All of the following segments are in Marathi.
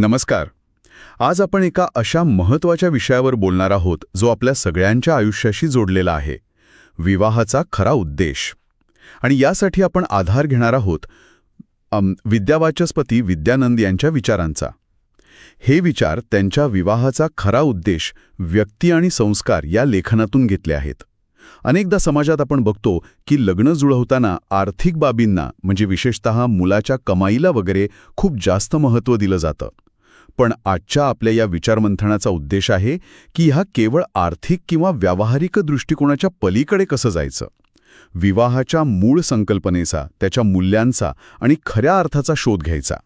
नमस्कार. आज आपण एका अशा महत्त्वाच्या विषयावर बोलणार आहोत जो आपल्या सगळ्यांच्या आयुष्याशी जोडलेला आहे. विवाहाचा खरा उद्देश. आणि यासाठी आपण आधार घेणार आहोत विद्यावाचस्पती विद्यानंद यांच्या विचारांचा. हे विचार त्यांच्या विवाहाचा खरा उद्देश व्यक्ती आणि संस्कार या लेखनातून घेतले आहेत. अनेकदा समाजात आपण बघतो की लग्न जुळवताना आर्थिक बाबींना म्हणजे विशेषतः मुलाच्या कमाईला वगैरे खूप जास्त महत्त्व दिलं जातं. पण आजच्या आपल्या या विचारमंथनाचा उद्देश आहे की ह्या केवळ आर्थिक किंवा व्यावहारिक दृष्टिकोनाच्या पलीकडे कसं जायचं? विवाहाच्या मूळ संकल्पनेचा त्याच्या मूल्यांचा आणि खऱ्या अर्थाचा शोध घ्यायचा.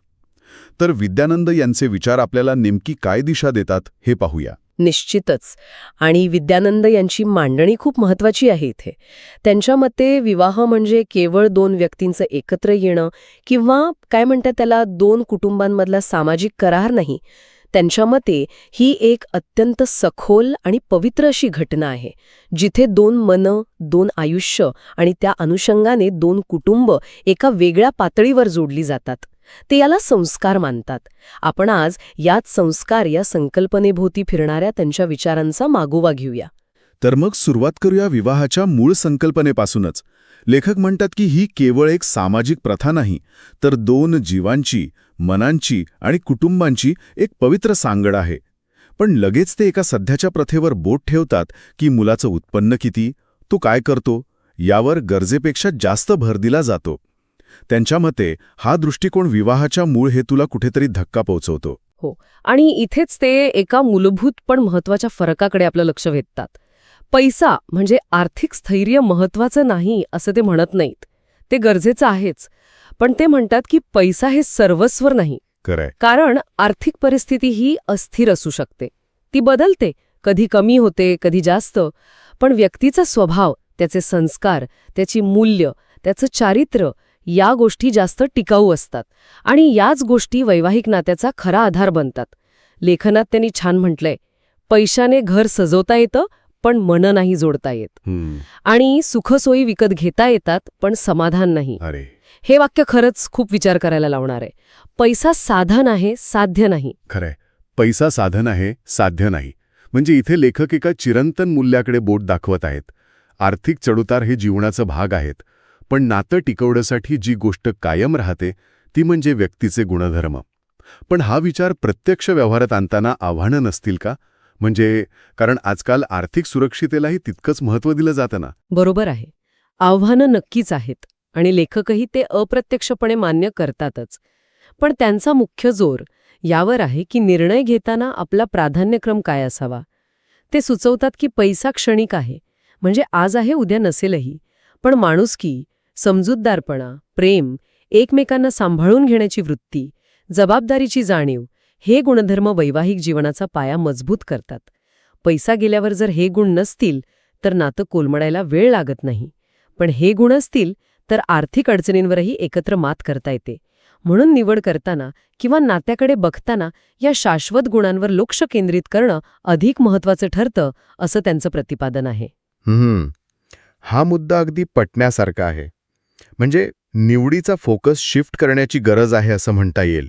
तर विद्यानंद यांचे विचार आपल्याला नेमकी काय दिशा देतात हे पाहूया. निश्चितच. आणि विद्यानंद यांची मांडणी खूप महत्वाची आहे इथे. त्यांच्या मते विवाह म्हणजे केवळ दोन व्यक्तींचं एकत्र येणं किंवा काय म्हणतात त्याला दोन कुटुंबांमधला सामाजिक करार नाही. त्यांच्या मते ही एक अत्यंत सखोल आणि पवित्र अशी घटना आहे जिथे दोन मन दोन आयुष्य आणि त्या अनुषंगाने दोन कुटुंब एका वेगळ्या पातळीवर जोडली जातात. ते याला संस्कार मानतात. आपण आज यात संस्कार या संकल्पनेभोवती फिरणाऱ्या त्यांच्या विचारांचा मागोवा घेऊया. तर मग सुरुवात करूया विवाहाच्या मूळ संकल्पनेपासूनच. लेखक म्हणतात की ही केवळ एक सामाजिक प्रथा नाही तर दोन जीवांची मनांची आणि कुटुंबांची एक पवित्र सांगड आहे. पण लगेच ते एका सध्याच्या प्रथेवर बोट ठेवतात की मुलाचं उत्पन्न किती तो काय करतो यावर गरजेपेक्षा जास्त भर दिला जातो. त्यांच्या मते हा दृष्टिकोन विवाहाच्या मूळ हेतूला कुठेतरी धक्का पोहोचवतो. हो. आणि इथेच ते एका मूलभूत पण महत्त्वाच्या फरकाकडे आपलं लक्ष वेधतात. पैसा म्हणजे आर्थिक स्थैर्य महत्वाचं नाही असं ते म्हणत नाहीत. ते गरजेचं आहेच. पण ते म्हणतात की पैसा हे सर्वस्वर नाही. कारण आर्थिक परिस्थिती ही अस्थिर असू शकते. ती बदलते. कधी कमी होते कधी जास्त. पण व्यक्तीचा स्वभाव त्याचे संस्कार त्याची मूल्य त्याचं चारित्र्य या गोष्टी जास्त टिकाऊ असतात. आणि याच गोष्टी वैवाहिक नात्याचा खरा आधार बनतात. लेखनात त्यांनी छान म्हटलंय पैशाने घर सजवता येतं पण मन नाही जोडता येत. आणि सुखसोयी विकत घेता येतात पण समाधान नाही. अरे. हे वाक्य खरंच खूप विचार करायला लावणार आहे. पैसा साधन आहे साध्य नाही. खरंय पैसा साधन आहे साध्य नाही. म्हणजे इथे लेखक एका चिरंतन मूल्याकडे बोट दाखवत आहेत. आर्थिक चढउतार हे जीवनाचा भाग आहेत. पण नातं टिकवण्यासाठी जी गोष्ट कायम राहते ती म्हणजे व्यक्तीचे गुणधर्म. पण हा विचार प्रत्यक्ष व्यवहारात आणताना आव्हानं नसतील का? म्हणजे कारण आजकाल आर्थिक सुरक्षितेलाही तितकंच महत्त्व दिलं जातं ना? बरोबर आहे. आव्हानं नक्कीच आहेत आणि लेखकही ते अप्रत्यक्षपणे मान्य करतातच. पण त्यांचा मुख्य जोर यावर आहे की निर्णय घेताना आपला प्राधान्यक्रम काय असावा? ते सुचवतात की पैसा क्षणिक आहे. म्हणजे आज आहे उद्या नसेलही. पण माणुसकी समजूतदारपणा प्रेम एकमेकांना सांभाळून घेण्याची वृत्ती जबाबदारीची जाणीव हे गुणधर्म वैवाहिक जीवनाचा पाया मजबूत करतात. पैसा गेल्यावर जर हे गुण नसतील तर नातं कोलमडायला वेळ लागत नाही. पण हे गुण असतील तर आर्थिक अडचणींवरही एकत्र मात करता येते. म्हणून निवड करताना किंवा नात्याकडे बघताना या शाश्वत गुणांवर लक्ष केंद्रित करणं अधिक महत्वाचं ठरतं असं त्यांचं प्रतिपादन आहे. हम्म. हा मुद्दा अगदी पटण्यासारखा आहे. म्हणजे निवडीचा फोकस शिफ्ट करण्याची गरज आहे असं म्हणता येईल.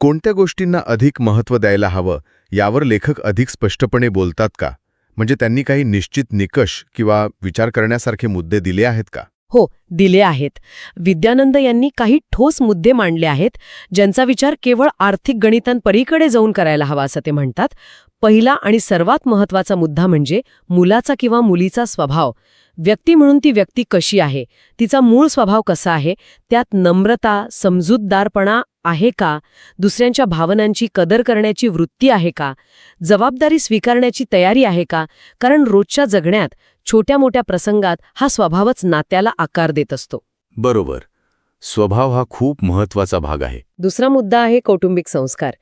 कोणत्या गोष्टींना अधिक महत्त्व द्यायला हवं यावर लेखक अधिक स्पष्टपणे बोलतात का? म्हणजे त्यांनी काही निश्चित निकष किंवा विचार करण्यासारखे मुद्दे दिले आहेत का? हो दिले आहेत. विद्यानंद यांनी काही ठोस मुद्दे मांडले आहेत ज्यांचा विचार केवळ आर्थिक गणितांपरीकडे जाऊन करायला हवा असं ते म्हणतात. पहिला आणि सर्वात महत्त्वाचा मुद्दा म्हणजे मुलाचा किंवा मुलीचा स्वभाव. व्यक्ती म्हणून ती व्यक्ती कशी आहे? तिचा मूळ स्वभाव कसा आहे? त्यात नम्रता समजूतदारपणा आहे का? दुसऱ्यांच्या भावनांची कदर करण्याची वृत्ती आहे का? जबाबदारी स्वीकारण्याची तयारी आहे का? कारण रोजच्या जगण्यात छोट्या मोठ्या प्रसंगात हा स्वभावच नात्याला आकार देत असतो. बरोबर. स्वभाव हा खूप महत्त्वाचा भाग आहे. दुसरा मुद्दा आहे कौटुंबिक संस्कार.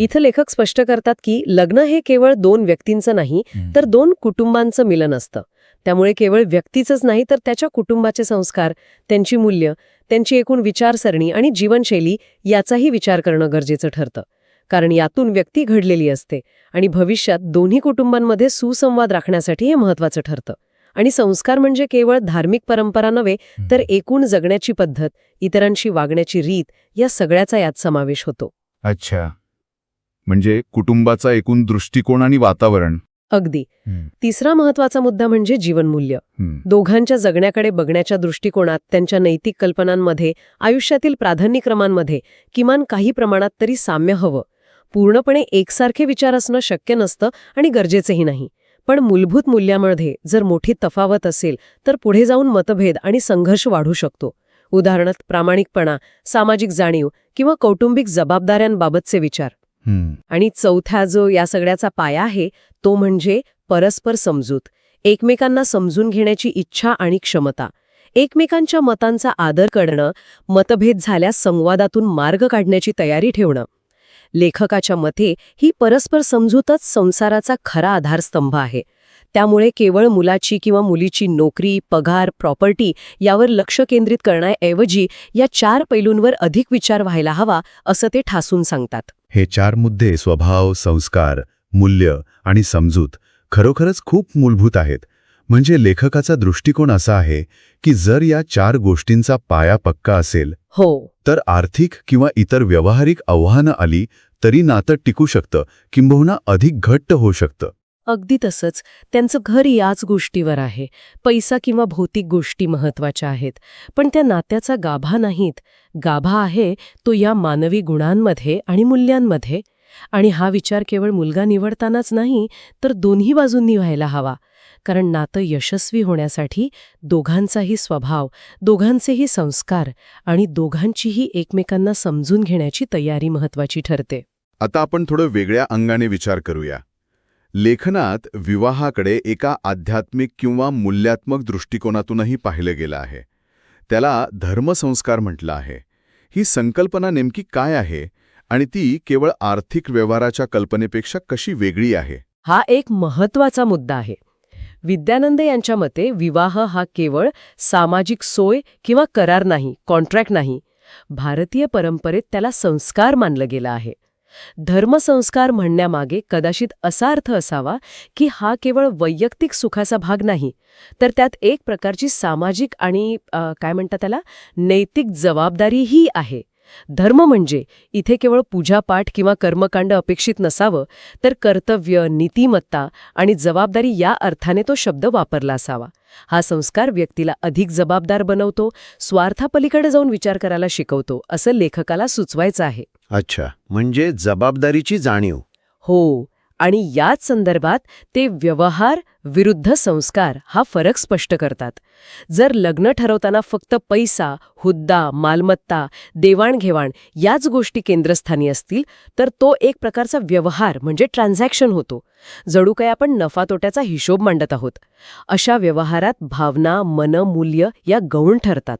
इथं लेखक स्पष्ट करतात की लग्न हे केवळ दोन व्यक्तींचं नाही तर दोन कुटुंबांचं मिलन असतं. त्यामुळे केवळ व्यक्तीचंच नाही तर त्याच्या कुटुंबाचे संस्कार त्यांची मूल्य त्यांची एकूण विचारसरणी आणि जीवनशैली याचाही विचार करणं गरजेचं ठरतं. कारण यातून व्यक्ती घडलेली असते आणि भविष्यात दोन्ही कुटुंबांमध्ये सुसंवाद राखण्यासाठी हे महत्वाचं ठरतं. आणि संस्कार म्हणजे केवळ धार्मिक परंपरा नव्हे तर एकूण जगण्याची पद्धत इतरांशी वागण्याची रीत या सगळ्याचा यात समावेश होतो. अच्छा. म्हणजे कुटुंबाचा एकूण दृष्टिकोन आणि वातावरण. अगदी. तिसरा महत्त्वाचा मुद्दा म्हणजे जीवनमूल्य. दोघांच्या जगण्याकडे बघण्याच्या दृष्टिकोनात त्यांच्या नैतिक कल्पनांमध्ये आयुष्यातील प्राधान्यक्रमांमध्ये किमान काही प्रमाणात तरी साम्य हवं. पूर्णपणे एकसारखे विचार असणं शक्य नसतं आणि गरजेचंही नाही. पण मूलभूत मूल्यामध्ये जर मोठी तफावत असेल तर पुढे जाऊन मतभेद आणि संघर्ष वाढू शकतो. उदाहरणार्थ प्रामाणिकपणा सामाजिक जाणीव किंवा कौटुंबिक जबाबदाऱ्यांबाबतचे विचार. आणि चौथा जो या सगळ्याचा पाया आहे तो म्हणजे परस्पर समजूत. एकमेकांना समजून घेण्याची इच्छा आणि क्षमता. एकमेकांच्या मतांचा आदर करणं मतभेद झाल्यास संवादातून मार्ग काढण्याची तयारी ठेवणं. लेखकाच्या मते ही परस्पर समजूतच संसाराचा खरा आधारस्तंभ आहे. त्यामुळे केवळ मुलाची किंवा मुलीची नोकरी पगार प्रॉपर्टी यावर लक्ष केंद्रित करण्याऐवजी या चार पैलूंवर अधिक विचार व्हायला हवा असं ते ठासून सांगतात. हे चार मुद्दे स्वभाव संस्कार मूल्य आणि समजूत खरोखरच खूप मूलभूत आहेत. म्हणजे लेखकाचा दृष्टिकोन असा आहे की जर या चार गोष्टींचा पाया पक्का असेल हो. तर आर्थिक किंवा इतर व्यावहारिक आव्हानं आली तरी नातं टिकू शकतं किंबहुना अधिक घट्ट होऊ शकतं. अगदी तसंच त्यांचं घर याच गोष्टीवर आहे. पैसा किंवा भौतिक गोष्टी महत्त्वाच्या आहेत पण त्या नात्याचा गाभा नाहीत. गाभा आहे तो या मानवी गुणांमध्ये आणि मूल्यांमध्ये. आणि हा विचार केवळ मुलगा निवडतानाच नाही तर दोन्ही बाजूंनी व्हायला हवा. कारण नातं यशस्वी होण्यासाठी दोघांचाही स्वभाव दोघांचेही संस्कार आणि दोघांचीही एकमेकांना समजून घेण्याची तयारी महत्वाची ठरते. आता आपण थोडं वेगळ्या अंगाने विचार करूया. लेखनात विवाहाकडे एका आध्यात्मिक किंवा मूल्यात्मक दृष्टिकोनातूनही पाहिलं गेलं आहे. त्याला धर्मसंस्कार म्हटलं आहे. ही संकल्पना नेमकी काय आहे आणि ती केवळ आर्थिक व्यवहाराच्या कल्पनेपेक्षा कशी वेगळी आहे? हा एक महत्त्वाचा मुद्दा आहे. विद्यानंद यांच्या मते विवाह हा केवळ सामाजिक सोय किंवा करार नाही कॉन्ट्रॅक्ट नाही. भारतीय परंपरेत त्याला संस्कार मानलं गेलं आहे. धर्मसंस्कार म्हणण्यामागे कदाचित असा अर्थ असावा की हा केवळ वैयक्तिक सुखाचा भाग नाही तर त्यात एक प्रकारची सामाजिक आणि काय म्हणतात त्याला नैतिक जबाबदारीही आहे. धर्म म्हणजे इथे केवळ पूजापाठ किंवा कर्मकांड अपेक्षित नसावं तर कर्तव्य नीतिमत्ता आणि जबाबदारी या अर्थाने तो शब्द वापरला असावा. हा संस्कार व्यक्तीला अधिक जबाबदार बनवतो स्वार्थापलीकडे जाऊन विचार करायला शिकवतो असं लेखकाला सुचवायचं आहे. अच्छा म्हणजे जबाबदारीची जाणीव. हो आणि याच संदर्भात ते व्यवहार विरुद्ध संस्कार हा फरक स्पष्ट करतात. जर लग्न ठरवताना फक्त पैसा हुद्दा मालमत्ता देवाणघेवाण याच गोष्टी केंद्रस्थानी असतील तर तो एक प्रकारचा व्यवहार म्हणजे ट्रान्झॅक्शन होतो जणू काय आपण नफा तोट्याचा हिशोब मांडत आहोत. अशा व्यवहारात भावना मन मूल्य या गौण ठरतात.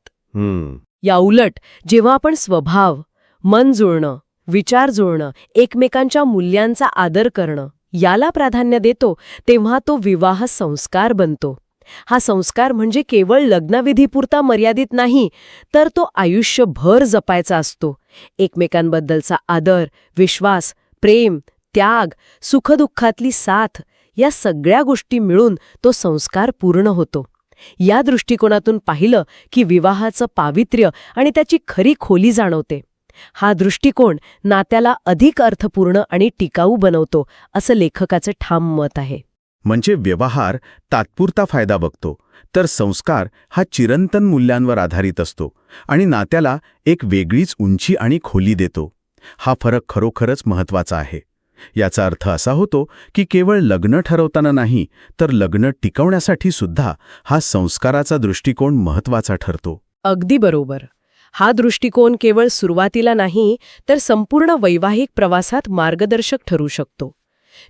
या उलट जेव्हा आपण स्वभाव मन जुळणं विचार जुळणं एकमेकांच्या मूल्यांचा आदर करणं याला प्राधान्य देतो तेव्हा तो विवाह संस्कार बनतो. हा संस्कार म्हणजे केवळ लग्नविधीपुरता मर्यादित नाही तर तो आयुष्यभर जपायचा असतो. एकमेकांबद्दलचा आदर विश्वास प्रेम त्याग सुखदुःखातली साथ या सगळ्या गोष्टी मिळून तो संस्कार पूर्ण होतो. या दृष्टिकोनातून पाहिलं की विवाहाचं पावित्र्य आणि त्याची खरी खोली जाणवते. हा दृष्टिकोन नात्याला अधिक अर्थपूर्ण आणि टिकाऊ बनवतो असं लेखकाचं ठाम मत आहे. म्हणजे व्यवहार तात्पुरता फायदा बघतो तर संस्कार हा चिरंतन मूल्यांवर आधारित असतो आणि नात्याला एक वेगळीच उंची आणि खोली देतो. हा फरक खरोखरच महत्त्वाचा आहे. याचा अर्थ असा होतो की केवळ लग्न ठरवताना नाही तर लग्न टिकवण्यासाठी सुद्धा हा संस्काराचा दृष्टिकोन महत्त्वाचा ठरतो. अगदी बरोबर. हा दृष्टिकोन केवळ सुरुवातीला नाही तर संपूर्ण वैवाहिक प्रवासात मार्गदर्शक ठरू शकतो.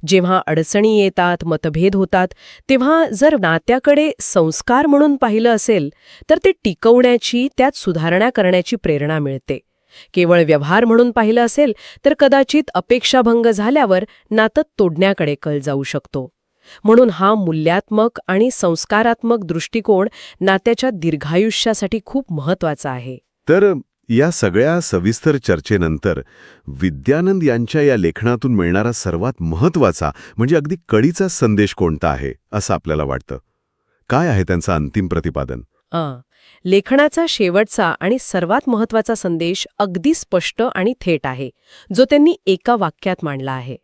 जेव्हा अडचणी येतात मतभेद होतात तेव्हा जर नात्याकडे संस्कार म्हणून पाहिलं असेल तर ते टिकवण्याची त्यात सुधारणा करण्याची प्रेरणा मिळते. केवळ व्यवहार म्हणून पाहिलं असेल तर कदाचित अपेक्षाभंग झाल्यावर नातं तोडण्याकडे कल जाऊ शकतो. म्हणून हा मूल्यात्मक आणि संस्कारात्मक दृष्टिकोन नात्याच्या दीर्घायुष्यासाठी खूप महत्त्वाचा आहे. तर या सगळ्या सविस्तर चर्चेनंतर विद्यानंद यांच्या या लेखनातून मिळणारा सर्वात महत्त्वाचा म्हणजे अगदी कळीचा संदेश कोणता आहे असं आपल्याला वाटतं? काय आहे त्यांचं अंतिम प्रतिपादन? लेखनाचा शेवटचा आणि सर्वात महत्त्वाचा संदेश अगदी स्पष्ट आणि थेट आहे जो त्यांनी एका वाक्यात मांडला आहे.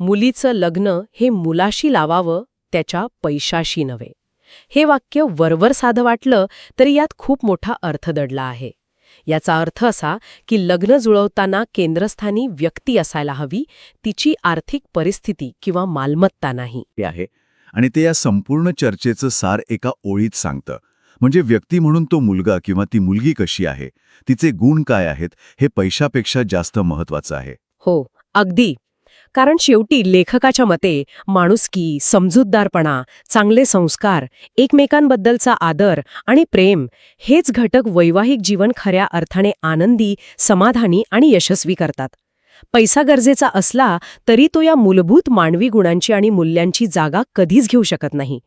मुलीचं लग्न हे मुलाशी लावावं त्याच्या पैशाशी नव्हे. हे वाक्य वरवर साधं वाटलं तरी यात खूप मोठा अर्थ दडला आहे. याचा अर्थ असा की लग्न जुळवताना केंद्रस्थानी व्यक्ती असायला हवी तिची आर्थिक परिस्थिती किंवा मालमत्ता नाही. ते आहे. आणि ते या संपूर्ण चर्चेचं सार एका ओळीत सांगतं. म्हणजे व्यक्ती म्हणून तो मुलगा किंवा ती मुलगी कशी आहे तिचे गुण काय आहेत हे पैशापेक्षा जास्त महत्वाचं आहे. हो अगदी. कारण शेवटी लेखकाच्या मते माणुसकी समजूतदारपणा चांगले संस्कार एकमेकांबद्दलचा आदर आणि प्रेम हेच घटक वैवाहिक जीवन खऱ्या अर्थाने आनंदी समाधानी आणि यशस्वी करतात. पैसा गरजेचा असला तरी तो या मूलभूत मानवी गुणांची आणि मूल्यांची जागा कधीच घेऊ शकत नाही.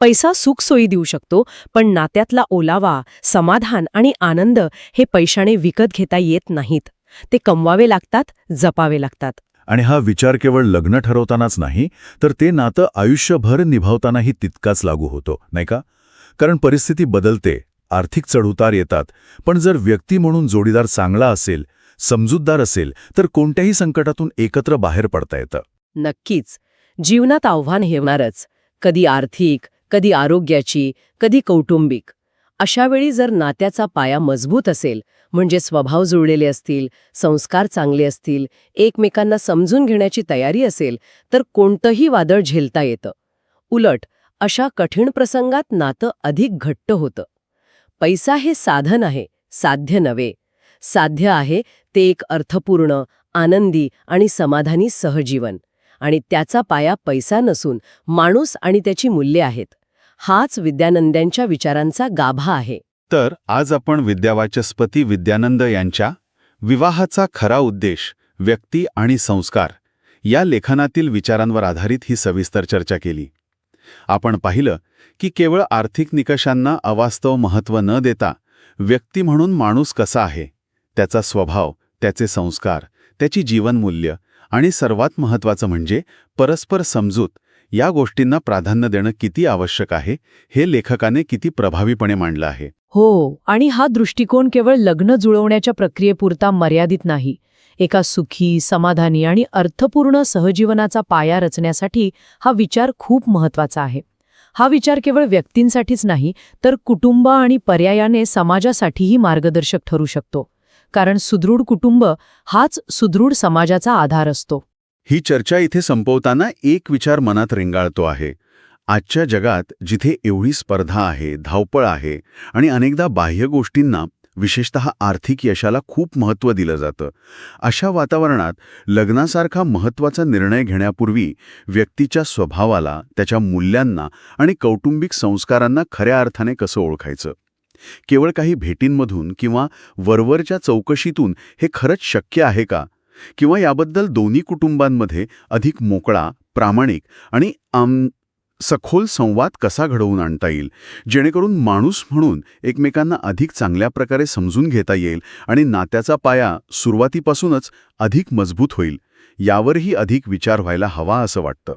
पैसा सुखसोयी देऊ शकतो पण नात्यातला ओलावा समाधान आणि आनंद हे पैशाने विकत घेता येत नाहीत. ते कमवावे लागतात जपावे लागतात. आणि हा विचार केवळ लग्न ठरवतानाच नाही तर ते नातं आयुष्यभर निभावतानाही तितकाच लागू होतो नाही का? कारण परिस्थिती बदलते आर्थिक चढउतार येतात पण जर व्यक्ती म्हणून जोडीदार चांगला असेल समजूतदार असेल तर कोणत्याही संकटातून एकत्र बाहेर पडता येतं. नक्कीच. जीवनात आव्हान हेवणारच. कधी आर्थिक कधी आरोग्याची कधी कौटुंबिक. अशावेळी जर नात्याचा पाया मजबूत असेल म्हणजे स्वभाव जुळलेले असतील संस्कार चांगले असतील एकमेकांना समजून घेण्याची तयारी असेल तर कोणतंही वादळ झेलता येतं. उलट अशा कठीण प्रसंगात नातं अधिक घट्ट होतं. पैसा हे साधन आहे साध्य नव्हे. साध्य आहे ते एक अर्थपूर्ण आनंदी आणि समाधानी सहजीवन. आणि त्याचा पाया पैसा नसून माणूस आणि त्याची मूल्ये आहेत. हाच विद्यानंद्यांच्या विचारांचा गाभा आहे. तर आज आपण विद्यावाचस्पती विद्यानंद यांच्या विवाहाचा खरा उद्देश व्यक्ती आणि संस्कार या लेखनातील विचारांवर आधारित ही सविस्तर चर्चा केली. आपण पाहिलं की केवळ आर्थिक निकषांना अवास्तव महत्त्व न देता व्यक्ती म्हणून माणूस कसा आहे त्याचा स्वभाव त्याचे संस्कार त्याची जीवनमूल्य आणि सर्वात महत्त्वाचं म्हणजे परस्पर समजूत या गोष्टींना प्राधान्य देणं किती आवश्यक आहे हे लेखकाने किती प्रभावीपणे मांडलं आहे. हो आणि हा दृष्टिकोन केवळ लग्न जुळवण्याच्या प्रक्रियेपुरता मर्यादित नाही. एका सुखी समाधानी आणि अर्थपूर्ण सहजीवनाचा पाया रचण्यासाठी हा विचार खूप महत्त्वाचा आहे. हा विचार केवळ व्यक्तींसाठीच नाही तर कुटुंब आणि पर्यायाने समाजासाठीही मार्गदर्शक ठरू शकतो. कारण सुदृढ कुटुंब हाच सुदृढ समाजाचा आधार असतो. ही चर्चा इथे संपवताना एक विचार मनात रेंगाळतो आहे. आजच्या जगात जिथे एवढी स्पर्धा आहे धावपळ आहे आणि अनेकदा बाह्य गोष्टींना विशेषतः आर्थिक यशाला खूप महत्त्व दिलं जातं. अशा वातावरणात लग्नासारखा महत्त्वाचा निर्णय घेण्यापूर्वी व्यक्तीच्या स्वभावाला त्याच्या मूल्यांना आणि कौटुंबिक संस्कारांना खऱ्या अर्थाने कसं ओळखायचं? केवळ काही भेटींमधून किंवा वरवरच्या चौकशीतून हे खरंच शक्य आहे का? किंवा याबद्दल दोन्ही कुटुंबांमध्ये अधिक मोकळा प्रामाणिक आणि आम सखोल संवाद कसा घडवून आणता येईल? जेणेकरून माणूस म्हणून एकमेकांना अधिक चांगल्या प्रकारे समजून घेता येईल आणि नात्याचा पाया सुरुवातीपासूनच अधिक मजबूत होईल. यावरही अधिक विचार व्हायला हवा असं वाटतं.